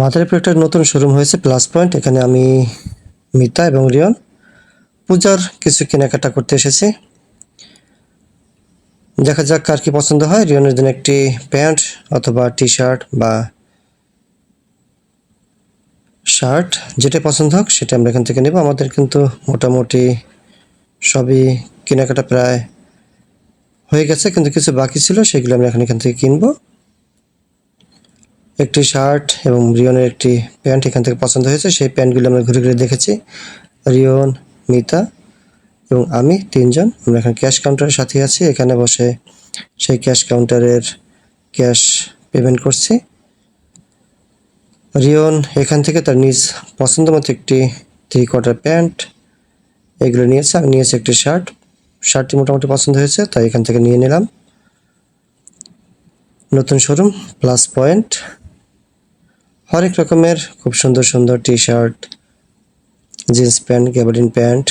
মাদারীপুর একটা নতুন শোরুম হয়েছে প্লাস পয়েন্ট এখানে আমি মিতা এবং রিয়ন পূজার কিছু কেনাকাটা করতে এসেছি। দেখা যাক কার কি পছন্দ হয়। রিয়নের জন্য একটি প্যান্ট অথবা টি শার্ট বা শার্ট যেটা পছন্দ হোক, সেটা আমরা এখান থেকে নেব। আমাদের কিন্তু মোটামুটি সবই কেনাকাটা প্রায় হয়ে গেছে, কিন্তু কিছু বাকি ছিল, সেগুলো আমরা এখন এখান থেকে কিনবো। একটি শার্ট এবং রিয়নের একটি প্যান্ট এখান থেকে পছন্দ হয়েছে। সেই প্যান্টগুলো আমরা ঘুরে ঘুরে দেখেছি। রিয়ন মিতা এবং আমি তিনজন। আমরা এখানে ক্যাশ কাউন্টারের সাথে আছি। এখানে বসে সেই ক্যাশ কাউন্টারের ক্যাশ পেমেন্ট করছি। রিয়ন এখান থেকে তার নিজ পছন্দ মতো একটি থ্রি কোয়ার্টার প্যান্ট এগুলো নিয়েছে। আমি নিয়েছি একটি শার্ট। শার্টটি মোটামুটি পছন্দ হয়েছে, তাই এখান থেকে নিয়ে নিলাম। নতুন শোরুম, প্লাস পয়েন্ট। হরেক রকমের খুব সুন্দর সুন্দর T shirt jeans pant gabardine pant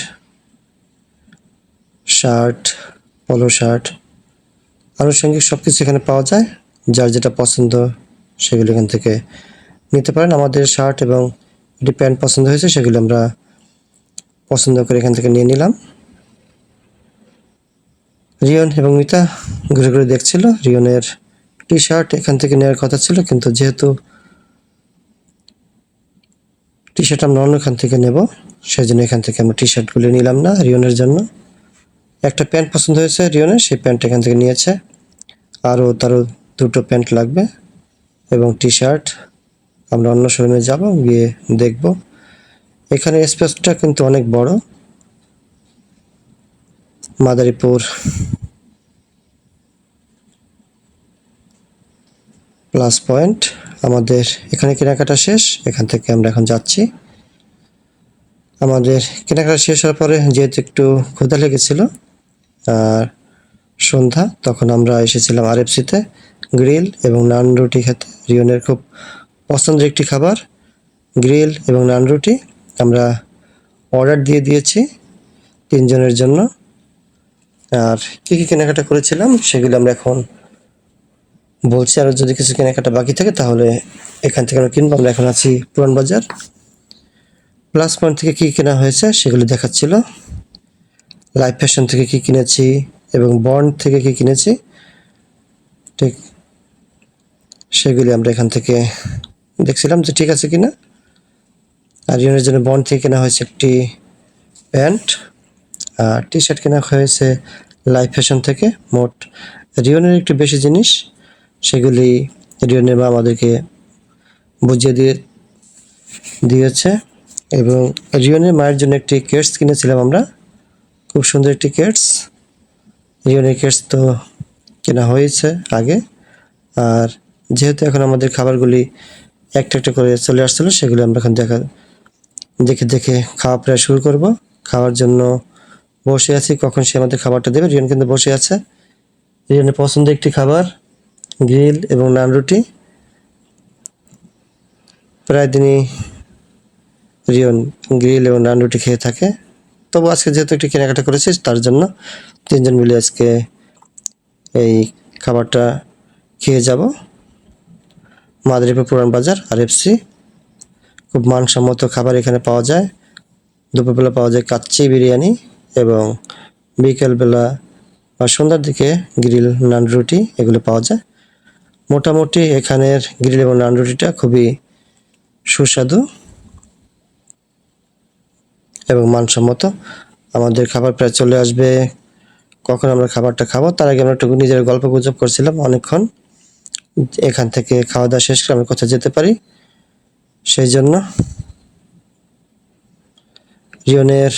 shirt polo shirt আনুষঙ্গিক সব কিছু এখানে পাওয়া যায়। যার যেটা পছন্দ সেগুলো এখান থেকে নিতে পারেন। আমাদের শার্ট এবং এটি প্যান্ট পছন্দ হয়েছে সেগুলো আমরা পছন্দ করে এখান থেকে নিয়ে নিলাম। রিয়ন এবং মিতা ঘুরে ঘুরে দেখছিল। রিয়নের টি শার্ট এখান থেকে নেওয়ার কথা ছিল, কিন্তু যেহেতু টি শার্ট আমরা অন্যখান থেকে নেব। সেই জন্য এখান থেকে আমরা টি শার্টগুলো নিলাম না রিয়নের জন্য। একটা প্যান্ট পছন্দ হয়েছে রিয়নের সেই প্যান্ট এখান থেকে নিয়েছে। আরও তারও দুটো প্যান্ট লাগবে এবং টি শার্ট আমরা অন্য শোরুমে যাব, গিয়ে দেখব। এখানে স্পেসটা কিন্তু অনেক বড়। মাদারীপুর প্লাস পয়েন্ট আমাদের এখানে কেনাকাটা শেষ, এখান থেকে আমরা এখন যাচ্ছি। আমাদের কেনাকাটা শেষ হওয়ার পরে যেহেতু একটু ক্ষুধা লেগেছিল, আর সন্ধ্যা, তখন আমরা এসেছিলাম আরএফসিতে গ্রিল এবং নান রুটি খেতে। রিয়নের খুব পছন্দের একটি খাবার, গ্রিল এবং নান রুটি আমরা অর্ডার দিয়ে দিয়েছি তিনজনের জন্য। আর কী কী কেনাকাটা করেছিলাম, সেগুলো আমরা এখন বলছি আর যদি কিছু কেনাকাটা বাকি থাকে, তাহলে এখান থেকে আমরা কিনবো। আমরা এখন আছি পুরান বাজার। প্লাস পয়েন্ট থেকে কী কেনা হয়েছে সেগুলো দেখাচ্ছিল। লাইফ ফ্যাশন থেকে কী কিনেছি এবং বন্ড থেকে কী কিনেছি, ঠিক সেগুলি আমরা এখান থেকে দেখছিলাম যে ঠিক আছে কিনা। আর ইউনের জন্য বন্ড থেকে কেনা হয়েছে একটি প্যান্ট, আর টি শার্ট কেনা হয়েছে লাইফ ফ্যাশন থেকে। মোট রিওনের একটু বেশি জিনিস। সেগুলি রিওনের মা আমাদেরকে বুঝিয়ে দিয়ে দিয়েছে। এবং রিওনের মায়ের জন্য একটি কেটস কিনেছিলাম আমরা। খুব সুন্দর একটি কেটস রিওনের কেটস তো কেনা হয়েছে আগে। আর যেহেতু এখন আমাদের খাবারগুলি একটা একটা করে চলে আসছিল, সেগুলো আমরা এখন দেখা দেখে দেখে খাওয়া প্রায় শুরু করব। খাওয়ার জন্য বসে আছি। কখন সে আমাদের খাবারটা দেবে? রিয়ন কিন্তু বসে আছে। রিয়নের পছন্দের একটি খাবার গ্রিল এবং নান রুটি। প্রায় দিনই রিয়ন গ্রিল এবং নান রুটি খেয়ে থাকে। তবু আজকে যেহেতু একটি কেনাকাটা করেছিস তার জন্য তিনজন মিলে আজকে এই খাবারটা খেয়ে যাব। মাদারীপুর পুরান বাজার আর এফসি খুব মানসম্মত খাবার এখানে পাওয়া যায়। দুপুরবেলা পাওয়া যায় কাচ্চি বিরিয়ানি এবং বিকেলবেলা বা সন্ধ্যার দিকে গ্রিল নান রুটি এগুলো পাওয়া যায়। মোটামুটি এখানের গ্রিল এবং নান রুটিটা খুবই সুস্বাদু এবং মানসম্মত। আমাদের খাবার প্রায় চলে আসবে। কখন আমরা খাবারটা খাব? তার আগে আমরা একটু নিজের গল্প গুজব করছিলাম অনেকক্ষণ। এখান থেকে খাওয়া দাওয়া শেষ করে আমরা কোথায় যেতে পারি। সেই জন্য রিয়নের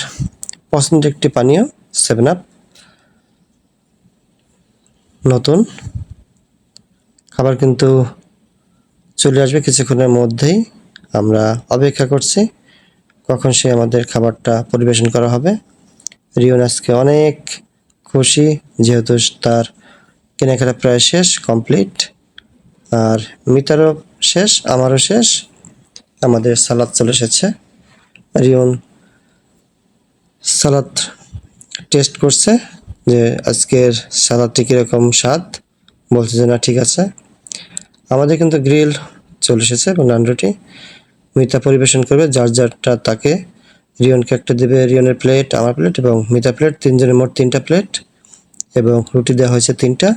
পছন্দের একটি পানীয়, সেভেন আপ। নতুন। খাবার কিন্তু চলে আসবে কিছুক্ষণের মধ্যেই। আমরা অপেক্ষা করছি কখন সে আমাদের খাবারটা পরিবেশন করা হবে। রিয়ন আজকে অনেক খুশি, যেহেতু তার কেনাকাটা প্রায় শেষ কমপ্লিট আর মিতারও শেষ, আমারও শেষ। আমাদের সালাদ চলে এসেছে। রিয়ন সালাদ টেস্ট করছে যে আজকের সালাদটি কীরকম স্বাদ, বলছে যে না, ঠিক আছে। আমাদের কিন্তু গ্রিল চলে এসেছে এবং নান রুটি মিতা পরিবেশন করবে, যার যারটা তাকে রিয়নকে একটা দেবে। রিয়নের প্লেট, আমার প্লেট এবং মিতা প্লেট, তিনজনের মোট তিনটা প্লেট এবং রুটি দেওয়া হয়েছে তিনটা।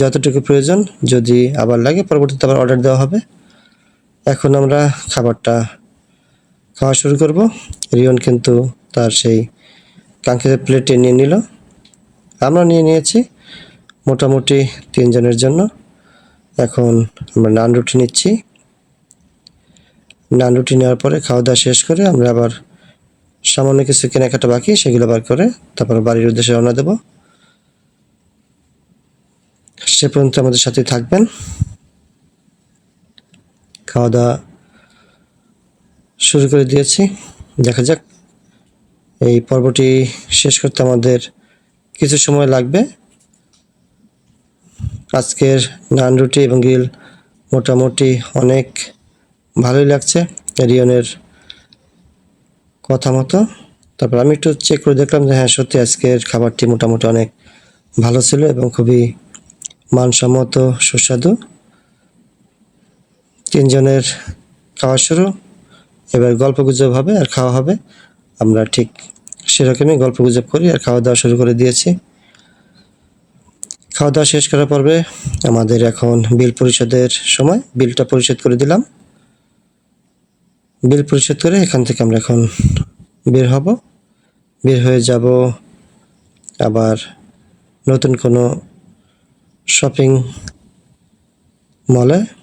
যতটুকু প্রয়োজন, যদি আবার লাগে, পরবর্তীতে আবার অর্ডার দেওয়া হবে। এখন আমরা খাবারটা খাওয়া শুরু করব। রিয়ন কিন্তু তার সেই কাঙ্ক্ষিত প্লেটে নিয়ে নিল। আমরা নিয়ে নিয়েছি মোটামুটি তিনজনের জন্য। এখন আমরা নান রুটি নিচ্ছি। নান রুটি নেওয়ার পরে খাওয়া দাওয়া শেষ করে আমরা আবার সামান্য কিছু কেনাকাটা বাকি, সেগুলো বার করে তারপর বাড়ির উদ্দেশ্যে রওনা দেব। সে পর্যন্ত আমাদের সাথে থাকবেন। খাওয়া দাওয়া শুরু করে দিয়েছি। দেখা যাক। এই পর্বটি শেষ করতে আমাদের কিছু সময় লাগবে। আজকের নান রুটি এবং গ্রিল মোটামুটি অনেক ভালোই লাগছে রিয়নের কথা মতো। তারপর আমি একটু চেক করে দেখলাম যে হ্যাঁ সত্যি আজকের খাবারটি মোটামুটি অনেক ভালো ছিল এবং খুবই মানসম্মত, সুস্বাদু। তিনজনের খাওয়া শুরু। এবার গল্প গুজব হবে আর খাওয়া হবে। আমরা ঠিক সেরকমই গল্প গুজব করি আর খাওয়া দাওয়া শুরু করে দিয়েছি। খাওয়া দাওয়া শেষ করার পর্বে আমাদের এখন বিল পরিশোধের সময় বিলটা পরিশোধ করে দিলাম। বিল পরিশোধ করে এখান থেকে আমরা এখন বের হব। বের হয়ে যাব আবার নতুন কোনো শপিং মলে।